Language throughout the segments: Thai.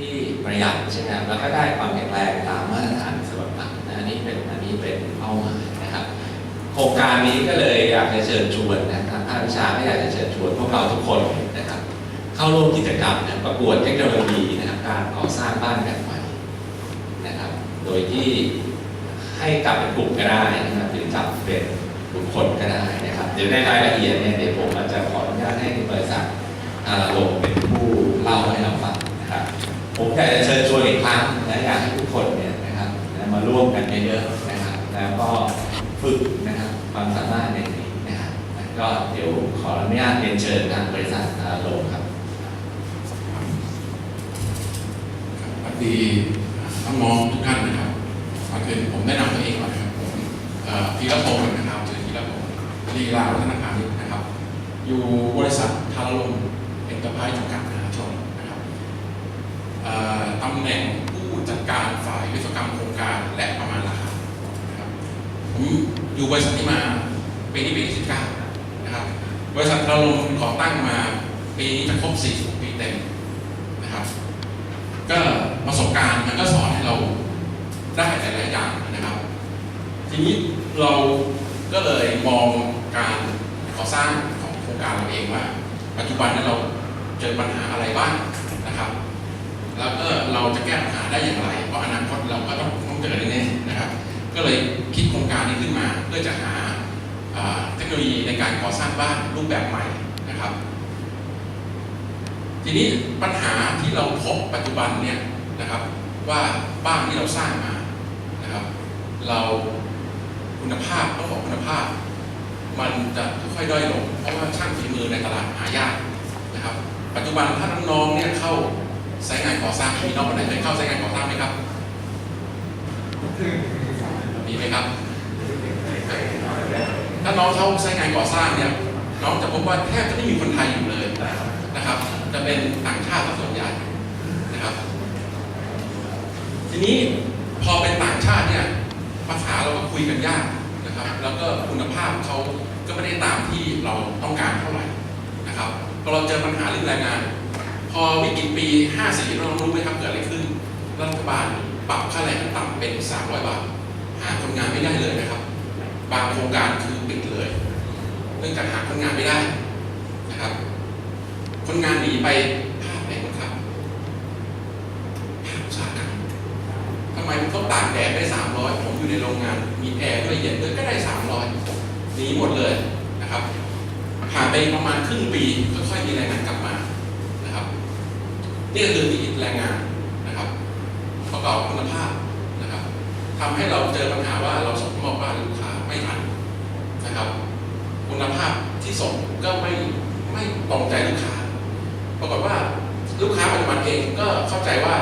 ที่ประหยัดใช่ไหมครับแล้วก็ได้ความแข็งแรงตามมาตรฐานสำหรับหลักนะอันนี้เป็นอันนี้เป็นเป้าหมายนะครับ โครงการนี้ก็เลยอยากจะเชิญชวนนะครับภาควิชาก็อยากจะเชิญชวนพวกเราทุกคนนะครับ เข้าร่วมกิจกรรมนะประกวดเทคโนโลยีนะครับการก่อสร้างบ้านแบบใหม่นะครับ โดยที่ให้จับเป็นกลุ่มก็ได้นะครับหรือจับเป็นบุคคลก็ได้นะครับ เดี๋ยวในรายละเอียดเนี่ยเดี๋ยวผมอาจจะขออนุญาตให้บริษัทอาลงเป็นผู้เล่าให้เราฟัง ผมอยากจะเชิญชวนอีกครั้งนะอยากให้ทุกคนเนี่ยนะครับนะมาร่วมกันเยอะๆนะครับแล้วก็ฝึกนะครับความสามารถในนี้นะครับก็เดี๋ยวขออนุญาตเรียนเชิญทางบริษัทอาลงครับสวัสดีท่าน้องทุกท่านนะครับก่อนอื่นผมแนะนำตัวเองก่อนนะครับผมธีรพงศ์นะครับชื่อธีรพงศ์ลีลาวัฒนพาณิชย์นะครับ อยู่บริษัททารลมเอ็นเตอร์ไพรส์จำกัดมหาชนนะครับเอ่อ ตำแหน่งผู้จัดการฝ่ายวิศวกรรมโครงการและประมาณราคาครับผมอยู่บริษัทนี้มาปีนี้ปีที่19นะครับบริษัททาราลมก่อตั้งมาปีนี้จะครบ40ปีเต็มนะครับ ก็ประสบการณ์มันก็สอนให้เราได้หลายๆอย่างนะครับ ทีนี้เราก็เลยมองการก่อสร้างของโครงการเราเองว่า ปัจจุบันนี้นเราเจอปัญหาอะไรบ้างนะครับ แล้วก็เราจะแก้ปัญหาได้อย่างไร เพราะอนาคตเราก็ต้องต้องเจอแน่ๆนะครับ ก็เลยคิดโครงการนี้ขึ้นมาเพื่อจะหาเทคโนโลยีในการก่อสร้างบ้านรูปแบบใหม่นะครับ ทีนี้ปัญหาที่เราพบปัจจุบันเนี่ยนะครับว่าบ้านที่เราสร้างมานะครับ เราคุณภาพต้องบอกคุณภาพ มันจะค่อยๆด้อยลง เพราะว่าช่างฝีมือในตลาดหายากนะครับ ปัจจุบันถ้าน้องๆเนี่ยเข้า ไซต์งานก่อสร้างมีน้องคนไหนเคยเข้าไซต์งานก่อสร้างไหมครับมีไหมครับ ถ้าน้องเข้าไซต์งานก่อสร้างเนี่ยน้องจะพบว่าแทบจะไม่มีคนไทยอยู่เลยนะครับ จะเป็นต่างชาติส่วนใหญ่นะครับ ทีนี้พอเป็นต่างชาติเนี่ยภาษาเราก็คุยกันยากนะครับ แล้วก็คุณภาพเขาก็ไม่ได้ตามที่เราต้องการเท่าไหร่นะครับพอเราเจอปัญหาเรื่องแรงงาน พอวิกฤตปี 54เรารู้ไหมครับเกิดอะไรขึ้น รัฐบาลปรับค่าแรงขั้นต่ำเป็น 300 บาท หาคนงานไม่ได้เลยนะครับ บางโครงการคือปิดเลย เนื่องจากหาคนงานไม่ได้นะครับ คนงานหนีไปภาคไหนครับภาคอุตสาหกรรมทำไมมันต้องตากแดดได้สามร้อยผมอยู่ในโรงงาน มีแอร์ด้วยเย็นด้วยก็ได้สามร้อยหนีหมดเลยนะครับ ผ่านไปประมาณครึ่งปีค่อยๆมีแรงงานกลับมา นี่ก็คือวิกฤตแรงงานนะครับ ประกอบคุณภาพนะครับทำให้เราเจอปัญหาว่าเราส่งมอบบ้านลูกค้าไม่ทันนะครับ คุณภาพที่ส่งก็ไม่ไม่ตรงใจลูกค้า ปรากฏว่าลูกค้าปัจจุบันเองก็เข้าใจว่า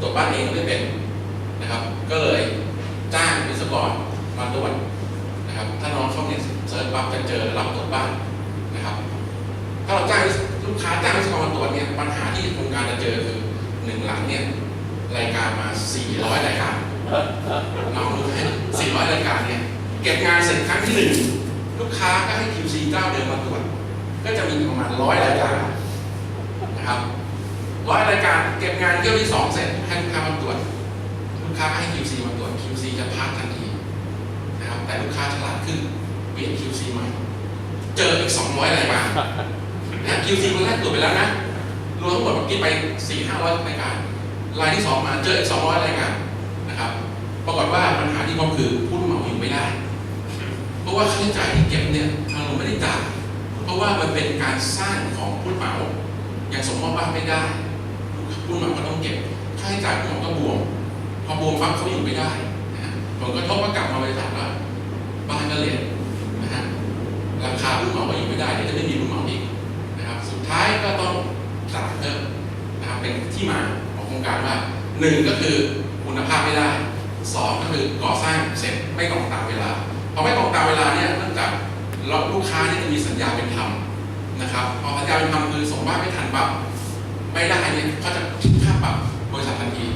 ตรวจบ้านเองไม่เป็นนะครับ ก็เลยจ้างวิศวกรมาตรวจนะครับ ถ้าน้องเข้าเนี่ยเซิร์ชปั๊บจะเจอรับตรวจบ้านนะครับ ถ้าเราจ้าง ลูกค้าจ้างวิศวกรมาตรวจเนี่ยปัญหาที่โครงการจะเจอคือหนึ่งหลังเนี่ยรายการมา 400 รายการน้องรู้ไหม400 รายการเนี่ยเก็บงานเสร็จครั้งที่หนึ่งลูกค้าก็ให้ QC เจ้าเดิมมาตรวจก็จะมีประมาณร้อยรายการนะครับร้อยรายการเก็บงานเที่ยวที่สองเสร็จให้ลูกค้ามาตรวจลูกค้าให้ QC มาตรวจ QC จะพาสทันทีนะครับแต่ลูกค้าฉลาดขึ้นเปลี่ยน QC ใหม่ เจออีก 200 รายการ นะ QC คนแรกตรวจไปแล้วนะ รวมทั้งหมดเมื่อกี้ไป 4 500รายการ รายที่ 2 มาเจออีก 200 รายการนะครับ ปรากฏว่าปัญหาที่พบคือผู้รับเหมาอยู่ไม่ได้ เพราะว่าค่าใช้จ่ายที่เก็บเนี่ยทางเราไม่ได้จ่าย เพราะว่ามันเป็นการสร้างของผู้รับเหมา อย่างสมมติว่าไม่ได้ ผู้รับเหมาก็ต้องเก็บ ค่าใช้จ่ายผู้รับเหมาก็บวม พอบวมปั๊บเขาอยู่ไม่ได้ผลกระทบก็กลับมาบริษัทว่าบ้านก็เละนะฮะราคาผู้รับเหมาก็อยู่ไม่ได้เดี๋ยวจะไม่มีผู้รับเหมาอีก ท้ายก็ต้องจ่ายเพิ่มนะครับเป็นที่มาของโครงการว่าหนึ่งก็คือคุณภาพไม่ได้สองก็คือก่อสร้างเสร็จไม่ตรงตามเวลาพอไม่ตรงตามเวลาเนี่ยเนื่องจากลูกค้าเนี่ยจะมีสัญญาเป็นธรรมนะครับพอสัญญาเป็นธรรมคือส่งบ้านไม่ทันปั๊บไม่ได้เนี่ยเขาจะคิดค่าปรับบริษัททันที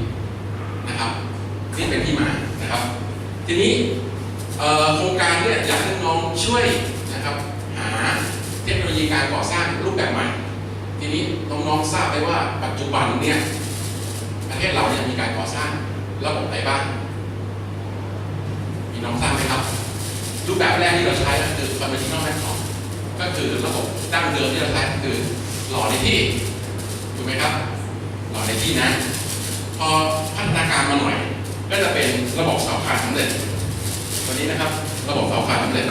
นะครับนี่เป็นที่มานะครับ ทีนี้โครงการเนี่ยอยากให้น้องช่วยนะครับหา เทคโนโลยีการก่อสร้างรูปแบบใหม่ ทีนี้น้องๆทราบไหมว่าปัจจุบันเนี่ยประเทศเราเนี่ยมีการก่อสร้างระบบไหนบ้างมีน้องทราบไหมครับ รูปแบบแรกที่เราใช้ก็คือ conventional method ก็คือระบบดั้งเดิมที่เราใช้คือหล่อในที่ถูกไหมครับ หล่อในที่นะ พอพัฒนาการมาหน่อย ก็จะเป็นระบบเสาคานสำเร็จตัวนี้นะครับ ระบบเสาคานสำเร็จ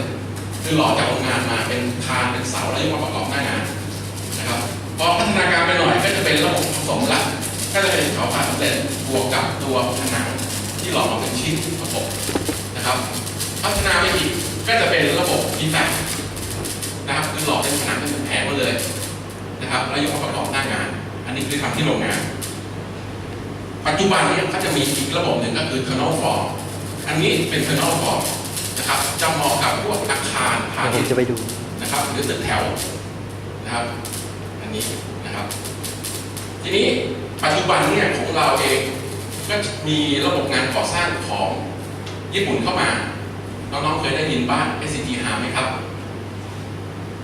คือหล่อจากโรงงานมาเป็นคานเป็นเสาแล้วยกมาประกอบหน้างานนะครับพอพัฒนาการไปหน่อยก็จะเป็นระบบผสมละก็จะเป็นเสาคานสำเร็จบวกกับตัวผนังที่หล่อมาเป็นชิ้นประกอบนะครับ พัฒนาไปอีกก็จะเป็นระบบดีแฟกนะครับคือหล่อเป็นผนังเป็นแผงมาเลยนะครับแล้วยกมาประกอบหน้างาน อันนี้คือทำที่โรงงานปัจจุบันนี่ยก็จะมีอีกระบบหนึ่งก็คือ tunnel form อันนี้เป็น tunnel form นะครับจะเหมาะกับพวกอาคารพาเดี๋ยวผณิมชย์จะไปดูนะครับหรือตึกแถวนะครับอันนี้นะครับ ทีนี้ปัจจุบันเนี่ยของเราเองก็มีระบบงานก่อสร้างของญี่ปุ่นเข้ามาน้องๆเคยได้ยินบ้าน SCG หาไหมครับ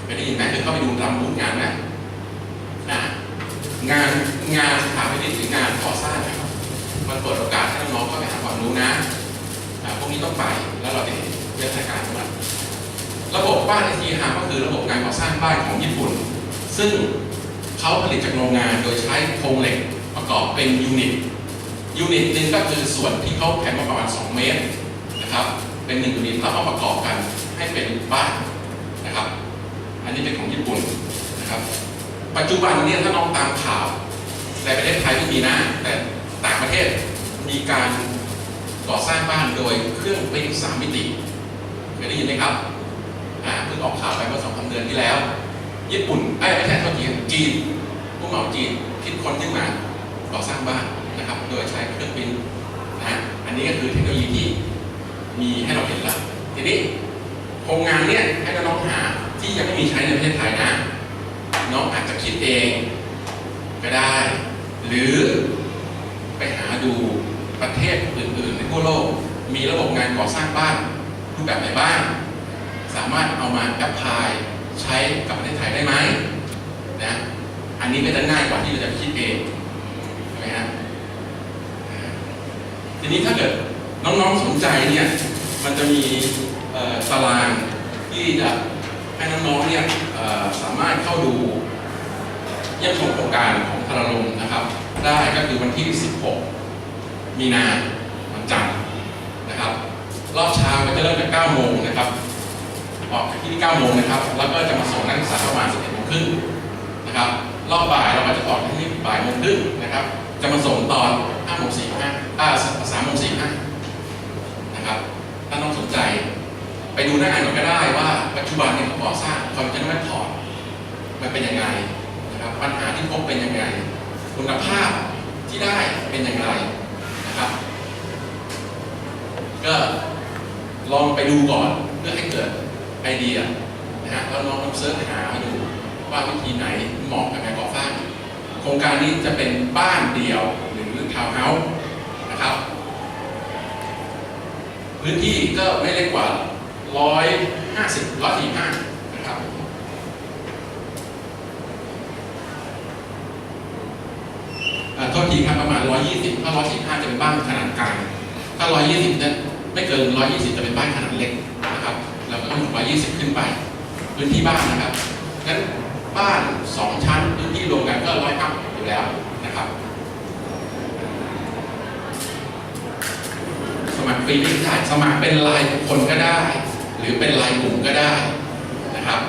เคยได้ยินไหมเคยเข้าไปดูตามบูธงานไหมอ่างานงานสถาปนิกหรืองานก่อสร้างนะครับมันเปิดโอกาสให้น้องๆเข้าไปหาความรู้นะอ่าพวกนี้ต้องไปแล้วเราจะเห็นเรื่องการมันระบบบ้าน ST ฮาก็คือระบบการก่อสร้างบ้านของญี่ปุ่น ซึ่งเขาผลิตจากโรงงานโดยใช้โครงเหล็กประกอบเป็นยูนิตยูนิตหนึ่งก็คือส่วนที่เขาแผ่มาประมาณ 2 เมตรนะครับเป็นหนึ่งยูนิตแล้วเอาประกอบกันให้เป็นบ้านนะครับ อันนี้เป็นของญี่ปุ่นนะครับ ปัจจุบันเนี่ยถ้าน้องตามข่าวในประเทศไทยไม่มีนะแต่ต่างประเทศมีการก่อสร้างบ้านโดยเครื่องปริ้นสามมิติ ยได้ยินไหมครับอ่าเพิ่งออกข่าวไปเมื่อสองสาเดือนที่แล้ว ญี่ปุ่นไอ้ไม่ใช่เท่าจีนจีนผู้เหมาจีนคิดค้นขึ้นมาก่อสร้างบ้านนะครับ โดยใช้เครื่องบินนะอันนี้ก็คือเทคโนโลยีที่มีให้เราเห็นแล้วทีนี้โครงงานเนี่ยให้น้องหาที่ยังไม่มีใช้ในประเทศไทยนะ น้องอาจจะคิดเองก็ได้ หรือไปหาดูประเทศอื่นๆในทั่วโลก มีระบบงานก่อสร้างบ้าน รูปแบบไหนบ้าง สามารถเอามาแอพพลายใช้กับประเทศไทยได้ไหมนะอันนี้ก็จะง่ายกว่าที่เราจะคิดเองใช่ไหมฮะทีนี้ถ้าเกิดน้องๆสนใจเนี่ยมันจะมีตารางที่จะให้น้องๆเนี่ยสามารถเข้าดูเยี่ยมชมโครงการของพารลมนะครับ ได้ก็คือวันที่ 16 มีนาวันจันทร์นะครับ รอบ เริ่มจาก9โมงนะครับ ออกจากที่นี่9โมงนะครับ แล้วก็จะมาส่งนักศึกษาประมาณ11โมงครึ่งนะครับ รอบบ่ายเราก็จะออกที่นี่บ่ายโมงครึ่งนะครับ จะมาส่งตอน5โมง45อ่า3โมง45นะครับ ถ้าน้องสนใจ ไปดูหน้างานก่อนก็ได้ว่าปัจจุบันเนี่ยเขาก่อสร้างคอนเทนเนอร์พอร์ตมันเป็นยังไงนะครับ ปัญหาที่พบเป็นยังไง คุณภาพที่ได้เป็นยังไงนะครับ ก็ ลองไปดูก่อนเพื่อให้เกิดไอเดียนะฮะแล้วลองเสิร์ชหาดูว่าวิธีไหนเหมาะกับการก่อสร้าง โครงการนี้จะเป็นบ้านเดี่ยวหรือทาวน์เฮาส์นะครับ พื้นที่ก็ไม่เล็กกว่า 150 145นะครับอ่าโทษทีครับประมาณ 120 ถ้า115จะเป็นบ้านขนาดกลาง ถ้า 120เนี่ย ไม่เกิน 120 จะเป็นบ้านขนาดเล็กนะครับเราก็ต้อง120 ขึ้นไป พื้นที่บ้านนะครับงั้นบ้าน 2 ชั้นพื้นที่รวมกันก็ร้อยอัพอยู่แล้วนะครับ สมัครฟรีไม่ได้สมัครเป็นรายบุคคลก็ได้ หรือเป็นรายกลุ่มก็ได้นะครับ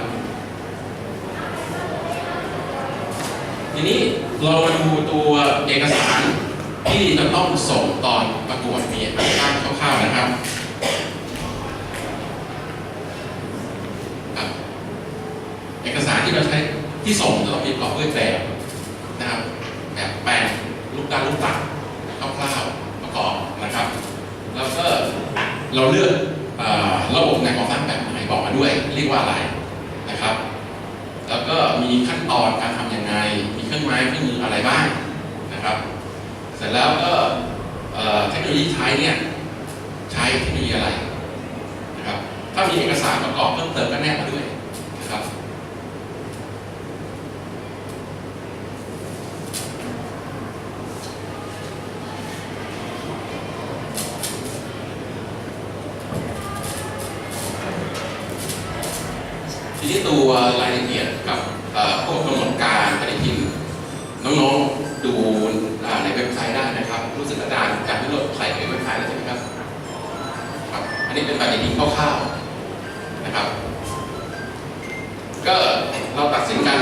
ทีนี้เรามาดูตัวเอกสาร ที่จะต้องส่งตอนประกวดมีบ้างคร่าวๆนะครับกับเอกสารที่เราใช้ที่ส่งจะต้องมีปรอบด้วยแบบนะครับแบบแปลนลูกตาลูกตัดคร่าวๆประกอบนะครับ แล้วก็เราเลือกระบบงานก่อสร้างแบบไหนบอกมาด้วย เรียกว่าอะไรนะครับ แล้วก็มีขั้นตอนการทำยังไง มีเครื่องไม้เครื่องมืออะไรบ้าง แล้วก็เทคโนโลยีใช้เนี่ยใช้เทคโนโลยีอะไรนะครับถ้ามีเอกสารประกอบเพิ่มเติมก็แนบมาด้วยนะครับทีนี้ตัวรายละเอียดกับพวกกำหนดการปฏิทินน้องๆดู ในเว็บไซต์ได้นะครับ รู้สึกอาจารย์จากที่เราใส่ในเว็บไซต์แล้วใช่ไหมครับครับ อันนี้เป็นปฏิทินคร่าวๆนะครับ ก็เราตัดสินกัน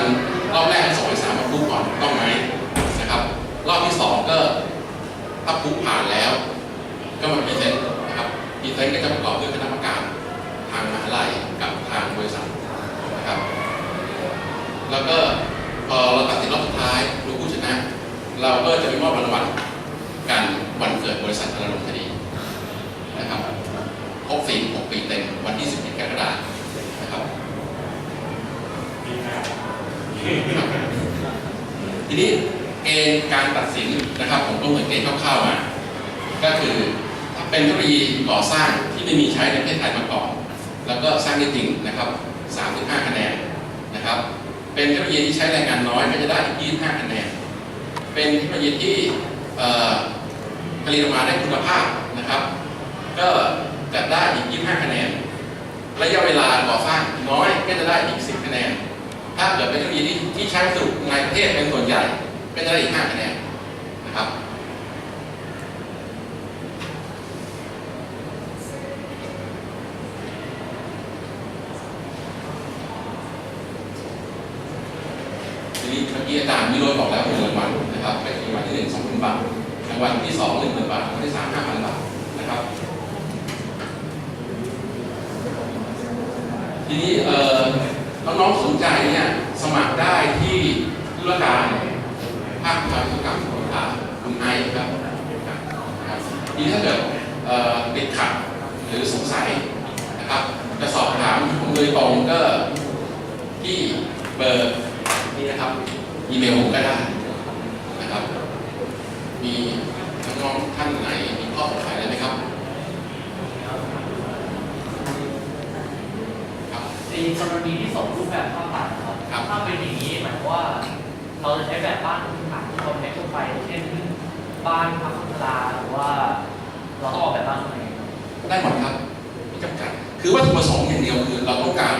รอบแรกสองหรือสามมาพูดก่อนต้องไหมนะครับ รอบที่สองก็ถ้าพูดผ่านแล้ว ก็มาพรีเซนต์นะครับพรีเซนต์ก็จะประกอบด้วยคณะกรรมการทางมหาลัยกับทางบริษัทนะครับ แล้วก็พอเราตัดสินรอบสุดท้าย เราก็จะไปมอบรางวัลกันวันเกิดบริษัทธนรงคดีนะครับครบ46ปีเต็มวันที่11กรกฎาคมนะครับทีนี้เกณฑ์การตัดสินนะครับผมก็เหมือนเกณฑ์คร่าวๆมา ก็คือถ้าเป็นเทคโนโลยีก่อสร้างที่ไม่มีใช้ในประเทศไทยมาก่อน แล้วก็สร้างได้จริงนะครับ3-5คะแนนนะครับ เป็นเทคโนโลยีที่ใช้แรงงานน้อยก็จะได้อีก25คะแนน เป็นเทคโนโลยีที่ผลิตออกมาได้คุณภาพนะครับ ก็จะได้อีก 25 คะแนน ระยะเวลาก่อสร้างน้อยก็จะได้อีก 10 คะแนน ถ้าเกิดเป็นเทคโนโลยีที่ที่ใช้สดุในประเทศเป็นส่วนใหญ่ก็จะได้อีก 5 คะแนนนะครับ ทีนี้เมื่อกี้อาจารย์วิโรจน์บอกแล้วหนึ่งรางวัลนะครับเป็นรางวัลที่หนึ่งสองพันบาทรางวัลที่สองหนึ่งหมื่นบาทรางวัลที่สามห้าพันบาทนะครับ ทีนี้เอ่อน้องๆสนใจเนี่ยสมัครได้ที่ธุรการภาคการธุรกรรมของทางคุณไอครับนะครับทีนี้ถ้าเกิดเอ่อติดขัดหรือสงสัยนะครับจะสอบถามผมโดยตรงก็ที่เบอร์ นี้นะครับ อีเมลผมก็ได้นะครับ มีน้องๆท่านไหนมีข้อสงสัยอะไรไหมครับครับในกรณีที่ส่งรูปแบบภาพถ่ายนะครับครับถ้าเป็นอย่างนี้หมายความว่า เราจะใช้แบบบ้านพื้นฐานที่เราใช้ทั่วไปเช่นบ้านพักคนชราหรือว่าเราต้องออกแบบบ้านยังไงครับได้หมดครับไม่จำกัดคือวัตถุประสงค์อย่างเดียวคือเราต้องการ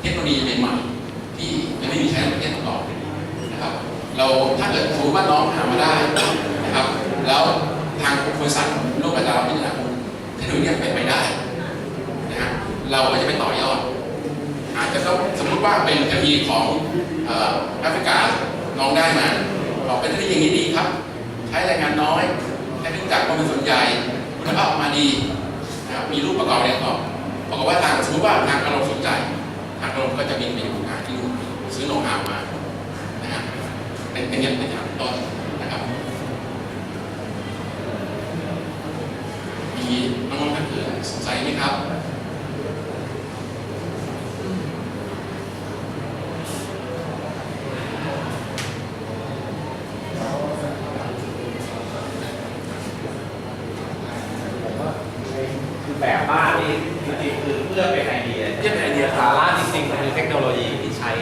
เทคโนโลยีใหม่ๆที่ยังไม่มีใช้ในประเทศมาก่อนนะครับ เราถ้าเกิดสมมติว่าน้องหามาได้นะครับ แล้วทางบริษัทโลกกระดาษพิจารณาเทคโนโลยีเป็นไปได้นะฮะเราก็จะไปต่อยอด อาจจะต้องสมมติว่าเป็นเทคโนโลยีของอ่อแอฟริกาน้องได้มาบอกเป็นเทคโนโลยีอย่างนี้ดีครับ ใช้แรงงานน้อยใช้เครื่องจักรความเป็นส่วนใหญ่คุณภาพออกมาดีนะครับมีรูปประกอบอะไรประกอบปรากฏว่าทางสมมติว่าทางอารมณ์สนใจทางอารมณ์ก็จะบินไปดูงานที่นู่นซื้อโน้ตฮามา เป็นเป็นอย่างเป็นอย่างต้นนะครับมีน้องๆท่านอื่นสงสัยไหมครับ คือแบบบ้านนี่จริงๆคือเพื่อเป็นไอเดีย เพื่อเป็นไอเดีย สาระจริงๆมันคือเทคโนโลยีที่ใช้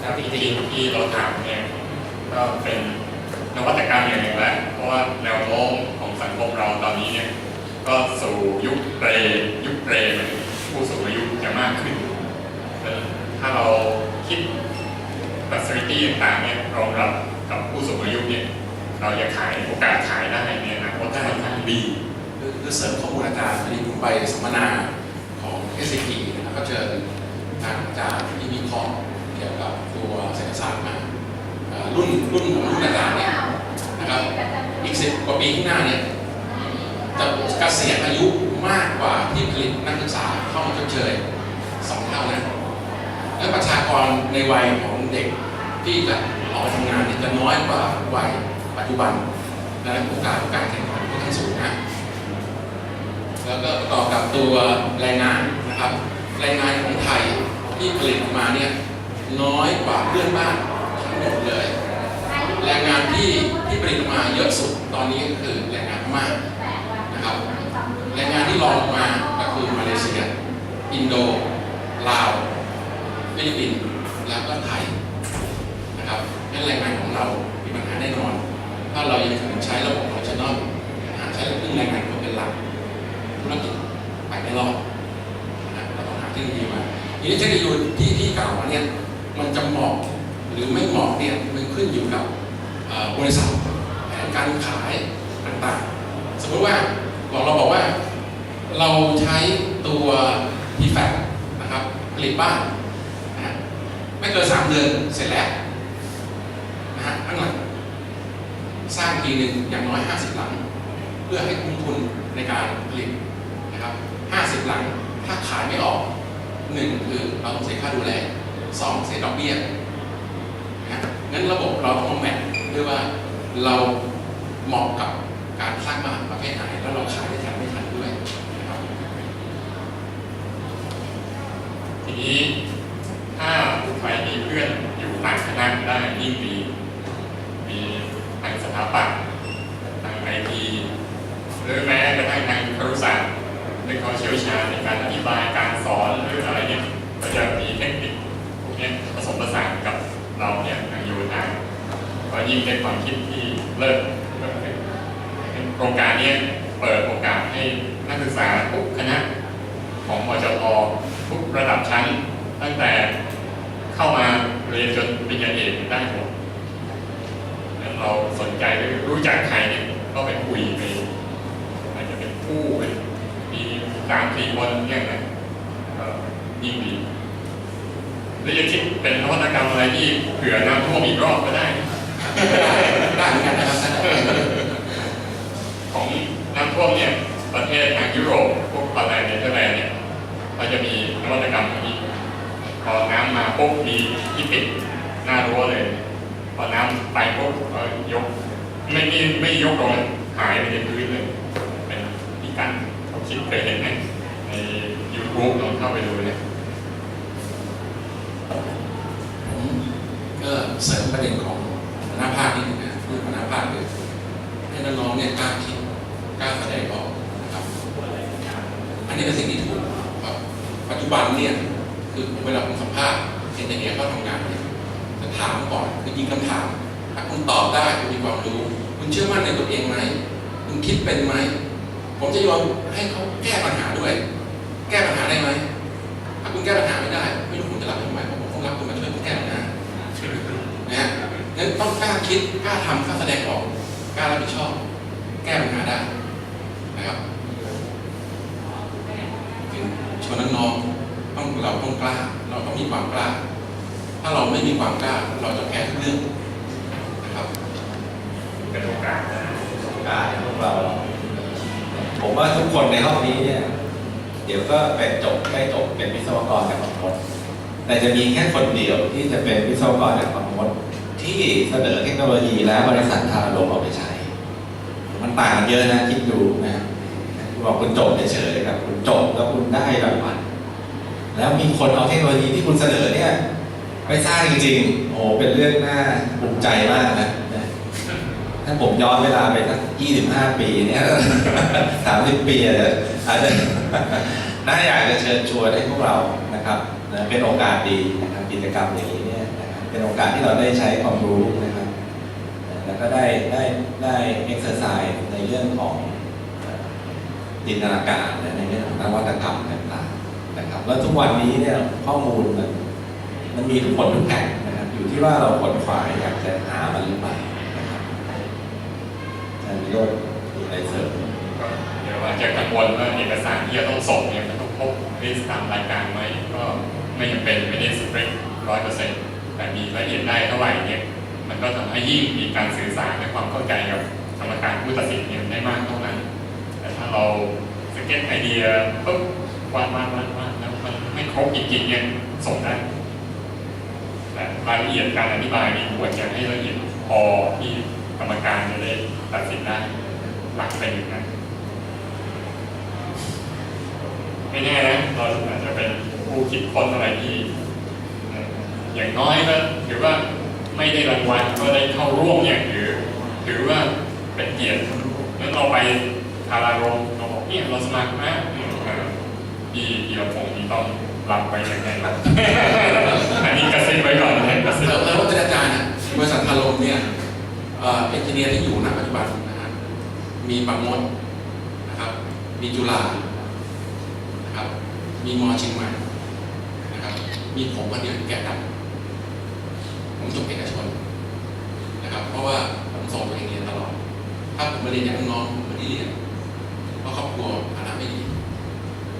แล้วจ จ ริ ริ ง งๆที่เราถามเนี่ยก็เป็นนวัตกรรมอย่างหนึ่งแล้วเพราะว่าแนวโน้มของสังคมเราตอนนี้เนี่ยก็สู่ยุคเปรย์ยุคเปรย์เป็นผู้สูงอายุจะมากขึ้นเออถ้าเราคิด facility ต่างๆเนี่ยรองรับกับผู้สูงอายุเนี่ยเราจะขายโอกาสขายได้เนี่ยนะว่าจะค่อนข้าง ดีคือคือเสริมข้อมูลอาจารย์พอดีผมไปสัมมนาของ s อ p นะครับก็เชิญทางอาจารย์ที่มีข้อร์เกี่ยวกับตัวเศรษฐศาสตร์มารุ่นรุ่นของรุ่นอาจารย์เนี่ยนะครับอีกสิบกว่าปีข้างหน้าเนี่ยจะเกษียณอายุมากกว่าที่ผลิตนักศึกษาเข้ามาชดเชยสองเท่านะและประชากรในวัยของเด็กที่จะออกทำงานเนี่ยจะน้อยกว่าวัยปัจจุบันดังนั้นโอกาสการแข่งขันค่อนข้าง สูงนะแล้วก็ประกอกับตัวแรงงานนะครับแรงงานของไทยที่ผลิตมาเนี่ยน้อยกว่าเพื่อนบ้านทั้งหมดเลยแรงงานที่ที่ผลิตมาเยอะสุดตอนนี้ก็คือแรงงานม่านะครับแรงงานที่รองลงมาก็คือมาเลเซีย อินโดลาวฟิลิปปินส์แล้วก็ไทย เนี่ยมันขึ้นอยู่กับบริษัทแผนการขายต่างๆ สมมติว่าบอกเราบอกว่าเราใช้ตัว p f a c นะครับผลิตบ้านนะฮะไม่เกินสามเดือนเสร็จแล้วนะฮะข้างหลังสร้างทีหนึ่งอย่างน้อย 50 หลัง เพื่อให้คุ้มทุนในการผลิตนะครับ50 หลังถ้าขายไม่ออกหนึ่งคือเราต้องเสียค่าดูแลสองเสียดอกเบี้ย งั้นระบบเราต้องแมทด้วยว่าเราเหมาะกับการสร้างบ้านประเภทไหนแล้วเราขายได้ทันไม่ทันด้วยนะครับทีนี้ถ้าใครมีเพื่อนอยู่ต่างคณะได้ยิ่งดีมีทางสถาปัตย์ทางไอทีหรือแม้กระทั่งทางครุศาสตร์ซึ่เขาเชี่ยวชาญในการอธิบายการสอนหรืออะไรเนี่ยก็จะมีเทคนิคพวกนี้ผสมผสานกับเราเนี่ย ก็ยิ่งเป็นความคิดที่เลิศโครงการนี้เปิดโอกาสให้นักศึกษาทุกคณะของมจทุกระดับชั้น ตั้งแต่เข้ามาเรียนจนปริญญาเอกได้หมดแล้วเราสนใจรือรู้จักใครเนี่ยก็ไปคุยไปอาจจะเป็นผู้เป็นมีสามสี่คนเนี่ยนะก็ยิ่งดีหรือจะคิดเป็นนวัตกรรมอะไรที่เผื่อน้ำท่วมอีกรอบก็ได้เหมือนกันนะครับท่าน ของน้ำท่วมเนี่ยประเทศทางยุโรปพวกประเทศเนเธอร์แลนด์เนี่ยเขาจะมีนวัตกรรมแบบนี้พอน้ำมาปุ๊บมีที่ปิดหน้ารั้วเลย พอน้ำไปปุ๊บก็ยก ไม่ไม่ไม่ยกลงหายไปในพื้นเลยเป็นที่กั้นเขาคิดเคยเห็นไหมในยูทูบลองเข้าไปดูเลย ผมก็ เสริมประเด็นของหัวหน้าภาคนิดนึงนะพูดหัวหน้าภาคเลยให้น้องๆเนี่ยกล้าคิดกล้าแสดงออกนะครับอันนี้เป็นสิ่งที่ถูกครับปัจจุบันเนี่ยคือเวลาผมสัมภาษณ์เอนจิเนียร์เขาทำงานเนี่ยจะถามก่อนคือยิงคำถาม ถ้าคุณตอบได้คุณมีความรู้ คุณเชื่อมั่นในตัวเองไหมคุณคิดเป็นไหมผมจะยอมให้เขาแก้ปัญหาด้วย แก้ปัญหาได้ไหมถ้าคุณแก้ปัญหาไม่ได้ั้นต้องกล้าคิดกล้าทำกล้าแสดงออกกล้ารับผิดชอบ แก้ปัญหาได้นะครับถึงชวนน้องๆต้องเราต้องกล้า เราต้องมีความกล้า ถ้าเราไม่มีความกล้า เราจะแพ้ทุกเรื่องนะครับเป็นโอกาสนะโอกาสของพวกเรา ผมว่าทุกคนในห้องนี้เนี่ยเดี๋ยวก็เป็นจบได้จบเป็นวิศวกรจากความดแต่จะมีแค่คนเดียวที่จะเป็นวิศวกรจากความมด ที่เสนอเทคโนโลยีและบริษัททาลงเอาไปใช้ มันต่างกันเยอะนะคิดดูนะบอกคุณจบเฉยๆกับคุณจบแล้วคุณได้รางวัลแล้วมีคนเอาเทคโนโลยีที่คุณเสนอเนี่ยไปสร้างจริงๆ โอ้เป็นเรื่องน่าภูมิใจมากนะถ้าผมย้อนเวลาไปสัก25 ปีเนี่ย30 ปีอาจจะอาจจะน่าอยากจะเชิญชวนให้พวกเรานะครับ เป็นโอกาสดีนะครับกิจกรรมอย่างนี้ เป็นโอกาสที่เราได้ใช้ความรู้นะครับ แล้วก็ได้ได้ได้เอ็กซ์ไซส์ในเรื่องของจินตนาการและในเรื่องของนวัตกรรมต่างๆนะครับ แล้วทุกวันนี้เนี่ยข้อมูลมันมันมีทุกคนทุกแห่งนะครับ อยู่ที่ว่าเราขวนขวายอยากจะหามันหรือไม่นะครับอาจารย์วิโรจน์มีอะไรเสริมก็เดี๋ยวอาจจะกังวลว่าเอกสารที่จะต้องส่งเนี่ยมันต้องครบลิสต์ตามรายการไหมก็ไม่จำเป็นไม่ได้สเปรย์ร้อยเปอร์เซ็นต์ แต่มีรายละเอียดได้เท่าไหร่เนี่ยมันก็ทำให้ยิ่งมีการสื่อสารและความเข้าใจกับกรรมการผู้ตัดสินเนี่ยได้มากเท่านั้น แต่ถ้าเราสเก็ตไอเดียปุ๊บวาดวาดวาดวาดแล้วมันไม่ครบจริงๆเนี่ยส่งได้แต่รายละเอียดการอธิบายนี่ควรจะให้ละเอียดพอที่กรรมการจะได้ตัดสินได้หลักเป็นอย่างนั้นไม่แน่นะเราอาจจะเป็นผู้คิดค้นอะไรที่ อย่างน้อยก็ถือว่าไม่ได้รางวัลก็ได้เข้าร่วมอย่างถือถือว่าเป็นเกียรติงั้นเราไปทาราโรงเราบอกเนี่ยเราสมัครนะอืมเออพี่พีรพงศ์นี่ต้องรับไปยังไงล่ะอันนี้กระซิบไว้ก่อนนะกระซิบแล้วแล้ววัฒนาการอะบริษัทพาลมเนี่ยเอ่อเอนจิเนียร์ที่อยู่ณปัจจุบันนะครับมีบางมดนะครับมีจุฬานะครับมีมอเชียงใหม่นะครับมีผมคนเดียวแก่ดำ ผมจบเอกชนนะครับ เพราะว่าผมส่งตัวเองเรียนตลอด ถ้าผมมาเรียนอย่างน้องผมไม่ได้เรียนเพราะครอบครัวฐานะไม่ดี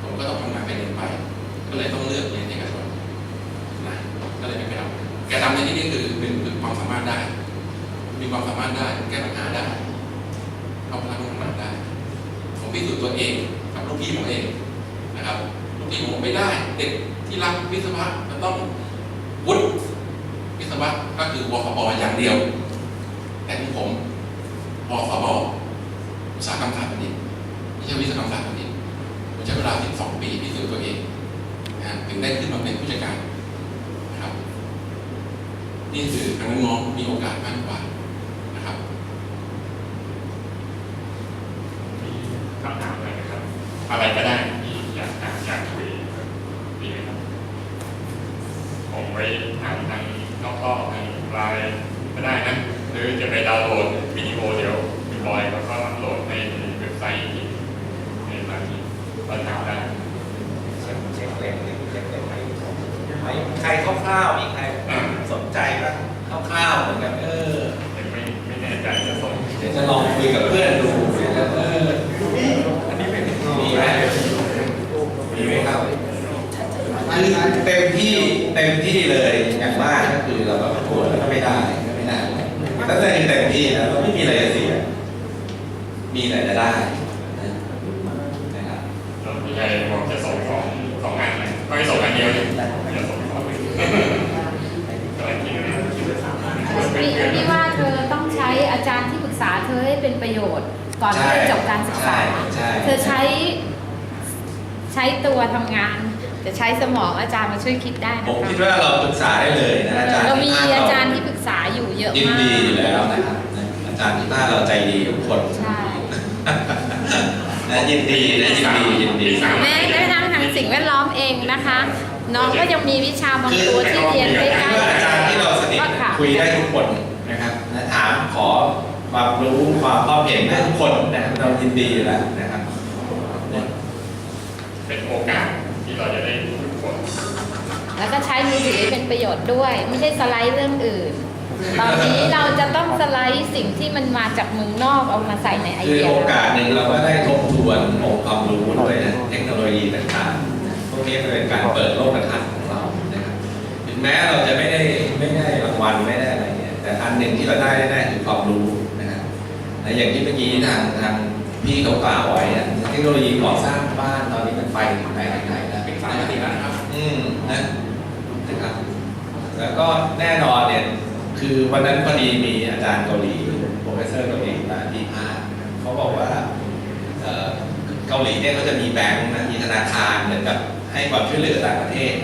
ผมก็ต้องทำงานไปเรียนไป ก็เลยต้องเลือกเรียนเอกชนนะก็เลยไม่ไปเอาแกดำในที่นี้คือหนึ่งคือความสามารถได้ มีความสามารถได้แก้ปัญหาได้เอาพลังทำงานได้ ผมพิสูจน์ตัวเองกับลูกพี่ผมเองนะครับลูกพี่ผมไม่ได้ เด็กที่รักวิศวะจะต้อง วิศวะก็คือวฟบอย่างเดียว แต่ของผมวฟบอุตสาหกรรมศาร์บัณฑิตไม่ใช่วิศวกรรมศาร์บัณฑิตผมใช้เวลา 12 ปีพิสูจน์ตัวเองนะถึงได้ขึ้นมาเป็นผู้จัดการนะครับ นี่คือทางน้องมีโอกาสมากกว่านะครับมีคำถามอะไรนะครับ อะไรก็ได้ที่อยากอยากคุยดีไหมครับผมไว้ถามทาง กรอบทางไลน์ก็ได้นะหรือจะไปดาวน์โหลดวิดีโอเดี๋ยวมีบอยแล้วก็โหลดในเว็บไซต์ที่ในไลน์ที่เราถาได้เช็คเช็คเล่มเช็คเล่มไหมใครคร่าวๆมีใครสนใจบ้างคร่าวๆเหมือนกันเออไม่ไม่แน่ใจจะส่งเดี๋ยวจะลองคุยกับเพื่อนดูนะครับเอออันนี้เป็นมีไหมมีไหมครับคือเต็มที่เต็มที่เลยอย่างมา วดแล้วก็ไม่ได้ก็ไม่ได้แต่ถ้าเต็มที่นะเราไม่มีอะไรเสีย มีอะไรจะได้นะครับเราพี่ชายบอกจะส่งสองสองอันเลยไม่ส่งอันเดียวเลยจะส่งสองอันเลยคิดว่าคิดว่าสามอันเป็นพี่เพื่อนพี่ว่าเธอต้องใช้อาจารย์ที่ปรึกษาเธอให้เป็นประโยชน์ ก่อนที่จะจบการศึกษา เธอใช้ใช้ตัวทำงานจะใช้สมองอาจารย์มาช่วยคิดได้นะมคะคิดว่าเราปรึกษาได้เลยนะอาจารย์เรามีอาจารย์ที่ เยอะยินมากดีอยู่แล้วนะครับอาจารย์ที่บ้านเราใจดีทุกคนใช่นะยินดีนะยินดียินดีแม้แม้กระทั่งทางสิ่งแวดล้อมเองนะคะ น้องก็ยังมีวิชาบางตัวที่เรียนใกล้คืออาจารย์ที่เราสนิทก็ค่ะคุยได้ทุกคนนะครับนะถามขอความรู้ความความเห็นได้ทุกคนนะครับเรายินดีอยู่แล้วนะครับเนี่ยเป็นโอกาสที่เราจะได้ฝึกฝนแล้วก็ใช้มือถือให้เป็นประโยชน์ด้วย ไม่ใช่สไลด์เรื่องอื่น ตอนนี้เราจะต้องสไลด์สิ่งที่มันมาจากเมืองนอกเอามาใส่ในไอคือเดียโอเรากาสหนึ่งเราก็ได้ทบทวนองค์ความรู้ด้วยนะเทคโนโลยีต่างๆ พวกนี้เป็นการเปิดโลกทัศน์ของเรานะครับถึงแม้เราจะไม่ได้ไม่ได้รางวัลไม่ได้อะไรเนี่ยแต่อันหนึ่งที่เราได้แน่ๆคือความรู้นะครับและอย่างที่เมื่อกี้ทางทางพี่เขากล่าวไว้อะเทคโนโลยีก่อสร้างบ้านตอนนี้มันไปถึงไหนถึงไหนแล้วเป็นสายปฏิบัตินะครับ อืมนะนะครับแล้วก็แน่นอนเนี่ย คือวันนั้นพอดีมีอาจารย์เกาหลีโปรเฟสเซอร์เกาหลีมาที่พาร์ทเขาบอกว่าเกาหลีเนี่ยเขาจะมีแบงก์นะมีธนาคารเหมือนกับให้ความช่วยเหลือต่างประเทศ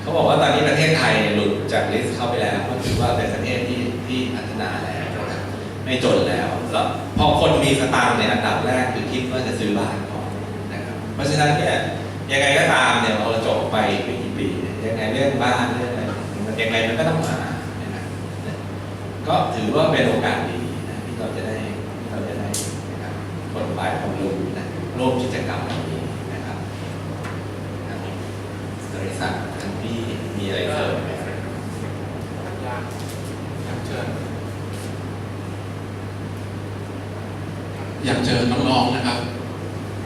เขาบอกว่าตอนนี้ประเทศไทยหลุดจากลิสต์เข้าไปแล้วก็ถือว่าเป็นประเทศที่ที่พัฒนาแล้วนะไม่จนแล้วแล้วพอคนมีสตางค์เนี่ยอันดับแรกคือคิดว่าจะซื้อบ้านก่อนนะครับเพราะฉะนั้นเนี่ยยังไงก็ตามเนี่ยเราจบไปไม่กี่ปียังไงเรื่องบ้านเรื่องอะไรยังไงมันก็ต้องมา ก็ถือว่าเป็นโอกาสดีนะที่เราจะได้ที่เราจะได้นะครับบทบาทความรู้นะร่วมกิจกรรมแบบนี้นะครับครับบริษัททางพี่มีอะไรเสริมไหมครับอยากอยากเชิญอยากเจอน้องๆนะครับ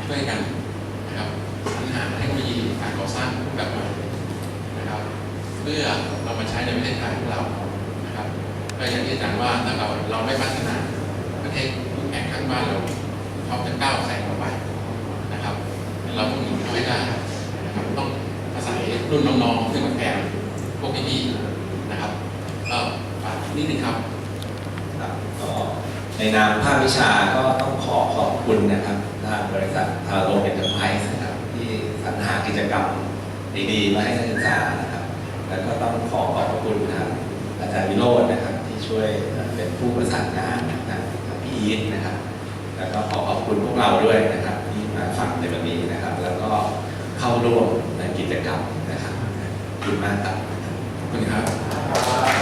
ช่วยกันนะครับสรรหาเทคโนโลยีการก่อสร้างรูปแบบใหม่นะครับ เพื่อเรามาใช้ในประเทศไทยของเรา ก็อย่างที่อาจารย์ว่าถ้าเราเราไม่พัฒนาประเทศคู่แข่งข้างบ้านเราเขาจะก้าวแซงเราไปนะครับ เราต้องหนีเขาให้ได้นะครับต้องอาศัยรุ่นน้องๆซึ่งมันแก่พวกพี่ๆนะครับเออฝากนิดนึงครับก็ในนามภาควิชาก็ต้องขอขอบคุณนะครับทางบริษัททาโรเอ็นเตอร์ไพรส์นะครับที่สรรหากิจกรรมดีๆมาให้นักศึกษานะครับ แล้วก็ต้องขอขอบคุณทางอาจารย์วิโรจน์นะครับ ช่วยเป็นผู้ประสานงานนะครับพี่อีทนะครับแล้วก็ขอขอบคุณพวกเราด้วยนะครับที่มาฟังในวันนี้นะครับ แล้วก็เข้าร่วมในกิจกรรมนะครับขอบคุณมากครับขอบคุณครับ